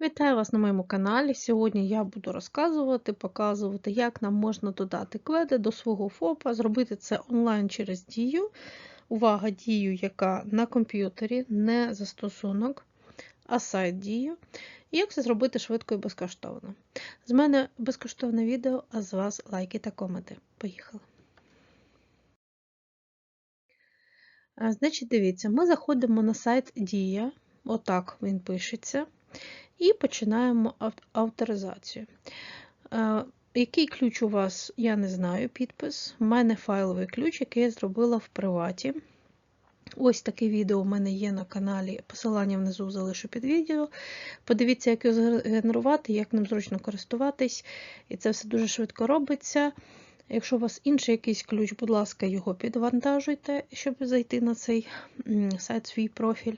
Вітаю вас на моєму каналі. Сьогодні я буду розказувати, показувати, як нам можна додати кведи до свого ФОПа, зробити це онлайн через дію. Увага, дію, яка на комп'ютері, не застосунок, а сайт дію. І як це зробити швидко і безкоштовно. З мене безкоштовне відео, а з вас лайки та коменти. Поїхали! Значить, дивіться, ми заходимо на сайт Дія, отак він пишеться. І починаємо авторизацію. Е, який ключ у вас, я не знаю, підпис. У мене файловий ключ, який я зробила в приваті. Ось таке відео у мене є на каналі. Посилання внизу залишу під відео. Подивіться, як його згенерувати, як ним зручно користуватись. І це все дуже швидко робиться. Якщо у вас інший якийсь ключ, будь ласка, його підвантажуйте, щоб зайти на цей сайт, свій профіль.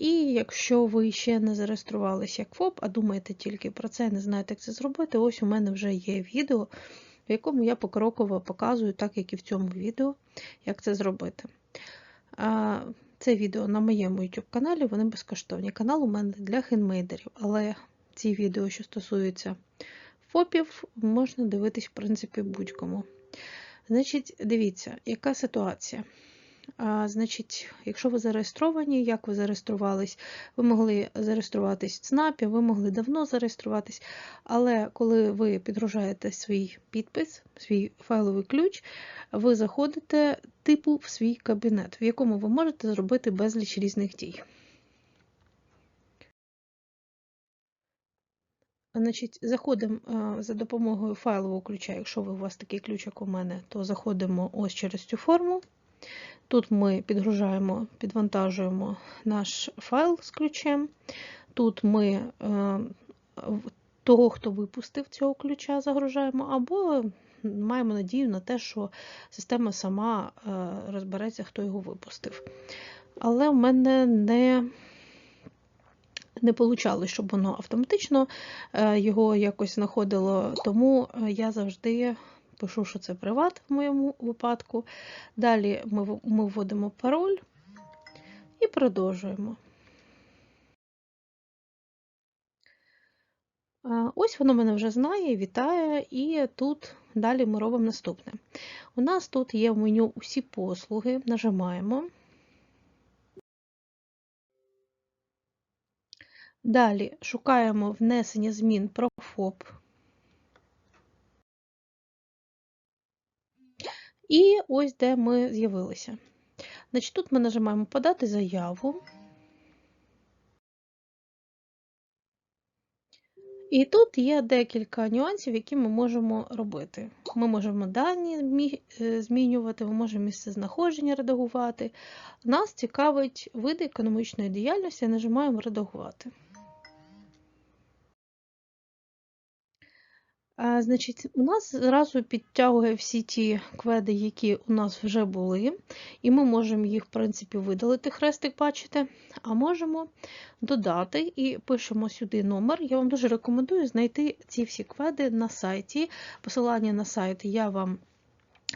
І якщо ви ще не зареєструвалися як ФОП, а думаєте тільки про це, не знаєте, як це зробити, ось у мене вже є відео, в якому я покроково показую, так як і в цьому відео, як це зробити. Це відео на моєму YouTube каналі, вони безкоштовні. Канал у мене для хендмейдерів, але ці відео, що стосуються ФОПів, можна дивитись, в принципі, будь-кому. Значить, дивіться, яка ситуація. Значить, якщо ви зареєстровані, як ви зареєструвались, ви могли зареєструватись в ЦНАПі, ви могли давно зареєструватись, але коли ви підгружаєте свій підпис, свій файловий ключ, ви заходите типу в свій кабінет, в якому ви можете зробити безліч різних дій. Значить, Заходимо за допомогою файлового ключа, якщо ви, у вас такий ключ, як у мене, то заходимо ось через цю форму. Тут ми підгружаємо, підвантажуємо наш файл з ключем. Тут ми е, того, хто випустив цього ключа, загружаємо, або маємо надію на те, що система сама е, розбереться, хто його випустив. Але в мене не не вийшло, щоб воно автоматично е, його якось знаходило, тому я завжди пишу, що це приват в моєму випадку. Далі ми, вводимо пароль і продовжуємо. Ось воно мене вже знає, вітає, і тут далі ми робимо наступне. У нас тут є в меню усі послуги, нажимаємо. Далі шукаємо внесення змін про ФОП. І ось де ми з'явилися. Значить, Тут ми нажимаємо Подати заяву. І тут є декілька нюансів, які ми можемо робити. Ми можемо дані е, змінювати, ми можемо місце знаходження редагувати. Нас цікавить види економічної діяльності, нажимаємо Редагувати. Значить, У нас зразу підтягує всі ті кведи, які у нас вже були, і ми можемо їх, в принципі, видалити, хрестик, бачите, а можемо додати і пишемо сюди номер. Я вам дуже рекомендую знайти ці всі кведи на сайті. Посилання на сайт я вам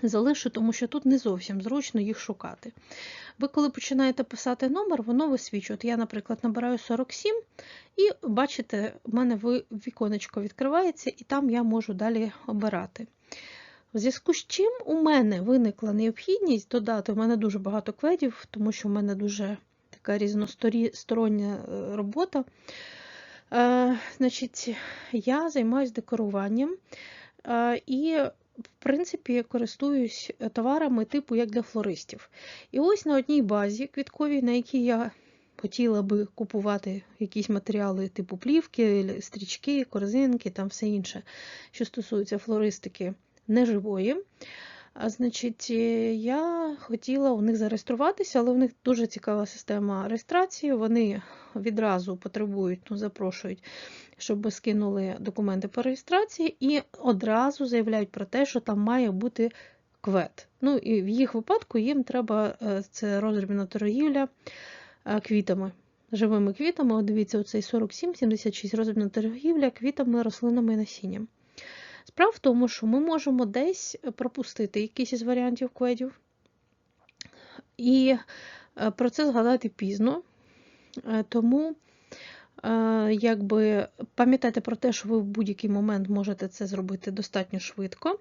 залишу, тому що тут не зовсім зручно їх шукати. Ви, коли починаєте писати номер, воно висвічує. От Я, наприклад, набираю 47, і бачите, в мене віконечко відкривається, і там я можу далі обирати. В зв'язку з чим у мене виникла необхідність додати, у мене дуже багато кведів, тому що в мене дуже така різностороння е, робота. Е, значить, Я займаюся декоруванням. Е, і в принципі, користуюсь е, товарами типу як для флористів. І ось на одній базі квітковій, на якій я хотіла би купувати якісь матеріали типу плівки, стрічки, корзинки, там все інше, що стосується флористики неживої. Значить, е, я хотіла у них зареєструватися, але у них дуже цікава система реєстрації. Вони відразу потребують, ну, запрошують, щоб скинули документи по реєстрації, і одразу заявляють про те, що там має бути квет. Ну, і В їх випадку їм треба е, це роздрібна торгівля е, квітами. Живими квітами, От дивіться, оцей 47-76 роздрібна торгівля квітами, рослинами і насінням. Справа в тому, що ми можемо десь пропустити якийсь із варіантів кведів, і е, про це згадати пізно. Е, тому е, якби пам'ятайте про те, що ви в будь-який момент можете це зробити достатньо швидко.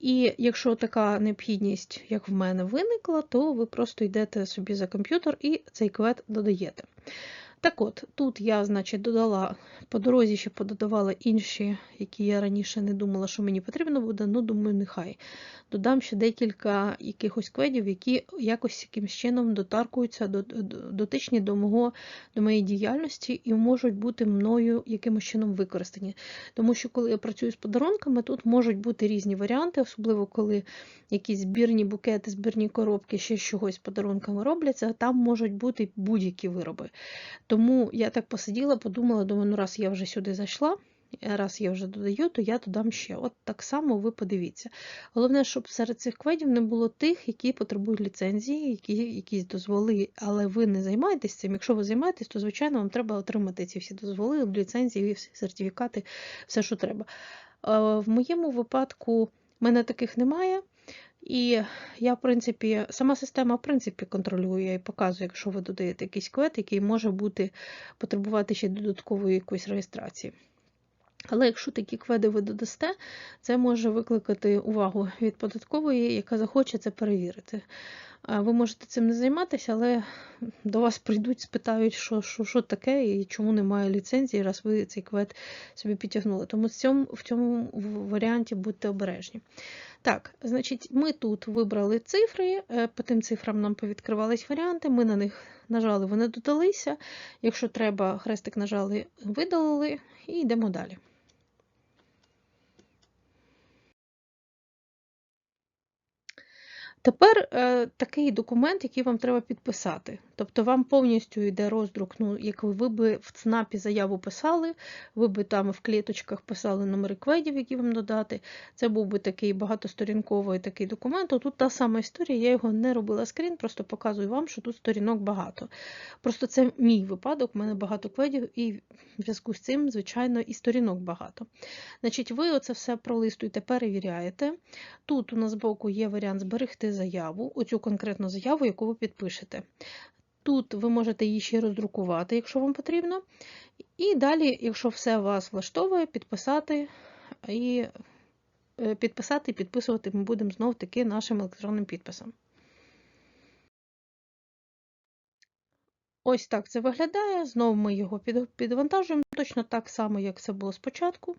І якщо така необхідність, як в мене, виникла, то ви просто йдете собі за комп'ютер і цей квет додаєте. Так от, тут я, значить, додала по дорозі, ще пододавала інші, які я раніше не думала, що мені потрібно буде, ну, думаю, нехай. Додам ще декілька якихось кведів, які якось якимось чином дотаркуються, дотичні до мого, до моєї діяльності і можуть бути мною якимось чином використані. Тому що, коли я працюю з подарунками, тут можуть бути різні варіанти, особливо коли якісь збірні букети, збірні коробки, ще чогось з подарунками робляться, там можуть бути будь-які вироби. Тому я так посиділа, подумала, думаю, ну раз я вже сюди зайшла, раз я вже додаю, то я додам ще. От так само ви подивіться. Головне, щоб серед цих кведів не було тих, які потребують ліцензії, які якісь дозволи, але ви не займаєтесь цим. Якщо ви займаєтесь, то, звичайно, вам треба отримати ці всі дозволи, ліцензії, всі сертифікати, все, що треба. В моєму випадку в мене таких немає. І я, в принципі, сама система в принципі, контролює і показує, якщо ви додаєте якийсь квет, який може бути потребувати ще додаткової якоїсь реєстрації. Але якщо такі кведи ви додасте, це може викликати увагу від податкової, яка захоче це перевірити. Ви можете цим не займатися, але до вас прийдуть, спитають, що що, що таке і чому немає ліцензії, раз ви цей квет собі підтягнули. Тому в цьому, в цьому варіанті будьте обережні. Так, значить, ми тут вибрали цифри, е, по тим цифрам нам повідкривались варіанти, ми на них нажали, вони додалися. Якщо треба, хрестик нажали, видалили і йдемо далі. Тепер е, такий документ, який вам треба підписати. Тобто вам повністю йде роздрук, ну, як ви би в ЦНАПі заяву писали, ви би там в кліточках писали номери кведів, які вам додати. Це був би такий багатосторінковий такий документ. Тут та сама історія, я його не робила скрін, просто показую вам, що тут сторінок багато. Просто це мій випадок, у мене багато кведів, і в зв'язку з цим, звичайно, і сторінок багато. Значить, ви оце все пролистуєте, перевіряєте. Тут у нас збоку є варіант зберегти заяву, оцю конкретну заяву, яку ви підпишете. Тут ви можете її ще роздрукувати, якщо вам потрібно. І далі, якщо все вас влаштовує, підписати і е, підписати і підписувати ми будемо знов таки нашим електронним підписом. Ось так це виглядає. Знову ми його підвантажуємо точно так само, як це було спочатку.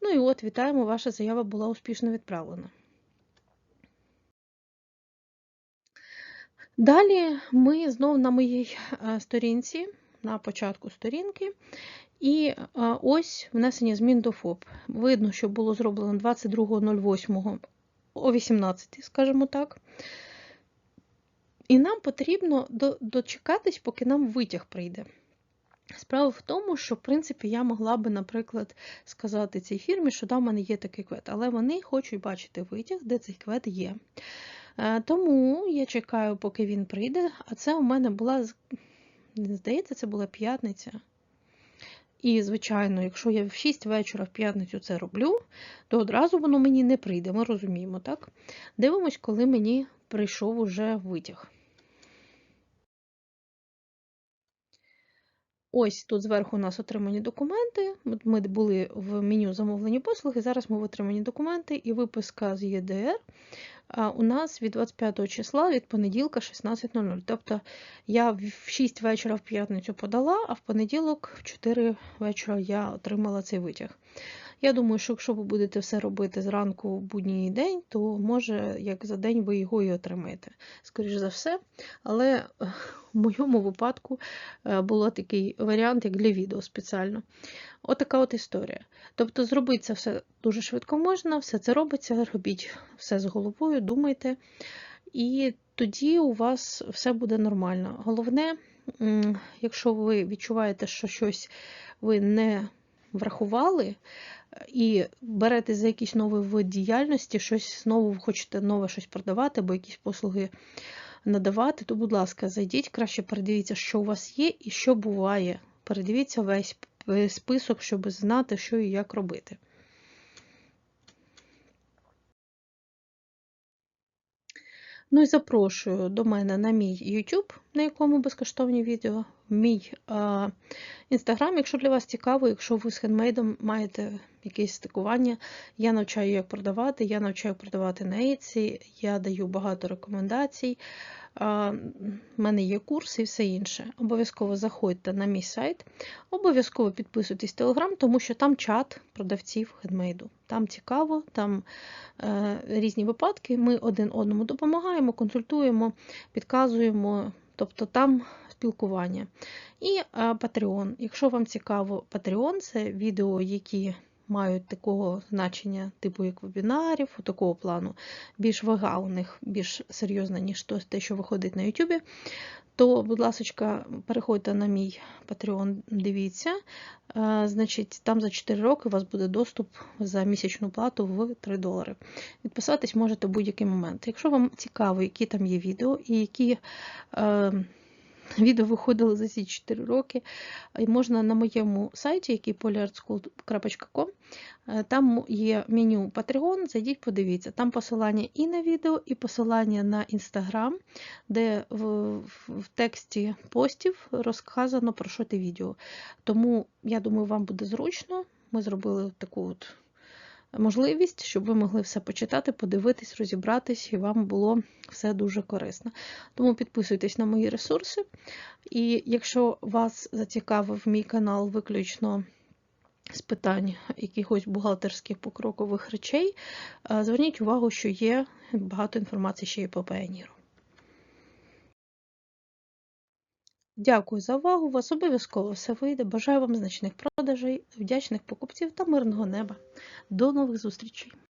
Ну і от, вітаємо, ваша заява була успішно відправлена. Далі ми знову на моїй е, сторінці, на початку сторінки, і е, ось внесення змін до ФОП. Видно, що було зроблено 22.08 о 18, скажімо так. І нам потрібно дочекатись, поки нам витяг прийде. Справа в тому, що, в принципі, я могла би, наприклад, сказати цій фірмі, що да, в мене є такий квет, але вони хочуть бачити витяг, де цей квет є. Е, тому я чекаю, поки він прийде. А це у мене була, здається, це була п'ятниця. І, звичайно, якщо я в 6 вечора в п'ятницю це роблю, то одразу воно мені не прийде, ми розуміємо, так? Дивимось, коли мені прийшов уже витяг. Ось тут зверху у нас отримані документи. Ми були в меню замовлені послуги, зараз ми в отримані документи і виписка з ЄДР у нас від 25 числа від понеділка 16.00. Тобто я в 6 вечора в п'ятницю подала, а в понеділок в 4 вечора я отримала цей витяг. Я думаю, що якщо ви будете все робити зранку в будній день, то може як за день ви його і отримаєте. Скоріше за все. Але е, в моєму випадку е, був такий варіант, як для відео спеціально. Отака от, от історія. Тобто, зробити це все дуже швидко можна, все це робиться, робіть все з головою, думайте. І тоді у вас все буде нормально. Головне, якщо ви відчуваєте, що щось ви не врахували, і берете за якийсь новий вид діяльності, щось знову хочете нове щось продавати, або якісь послуги надавати, то, будь ласка, зайдіть, краще передивіться, що у вас є і що буває. Передивіться весь список, щоб знати, що і як робити. Ну і запрошую до мене на мій YouTube, на якому безкоштовні відео, мій інстаграм, якщо для вас цікаво, якщо ви з хендмейдом маєте якесь стикування, я навчаю, як продавати, я навчаю продавати на Etsy, я даю багато рекомендацій. У мене є курси і все інше. Обов'язково заходьте на мій сайт, обов'язково підписуйтесь в Телеграм, тому що там чат продавців хендмейду. Там цікаво, там е, різні випадки. Ми один одному допомагаємо, консультуємо, підказуємо, тобто там спілкування. І е, Patreon. Якщо вам цікаво, Patreon це відео, які мають такого значення, типу як вебінарів, такого плану, більш вага у них більш серйозна, ніж те, що виходить на YouTube, то, будь ласка, переходьте на мій Patreon, дивіться. Значить, Там за 4 роки у вас буде доступ за місячну плату в 3 долари. Відписатись можете в будь-який момент. Якщо вам цікаво, які там є відео і які. Відео виходили за ці 4 роки. І можна на моєму сайті, який polyartschool.com, там є меню Patreon, зайдіть, подивіться. Там посилання і на відео, і посилання на Instagram, де в, в тексті постів розказано про що те відео. Тому, я думаю, вам буде зручно. Ми зробили таку от можливість, щоб ви могли все почитати, подивитись, розібратись, і вам було все дуже корисно. Тому підписуйтесь на мої ресурси. І якщо вас зацікавив мій канал виключно з питань якихось бухгалтерських покрокових речей, е, зверніть увагу, що є багато інформації ще і по Pioneer. Дякую за увагу. У вас обов'язково все вийде. Бажаю вам значних продажей, вдячних покупців та мирного неба. До нових зустрічей!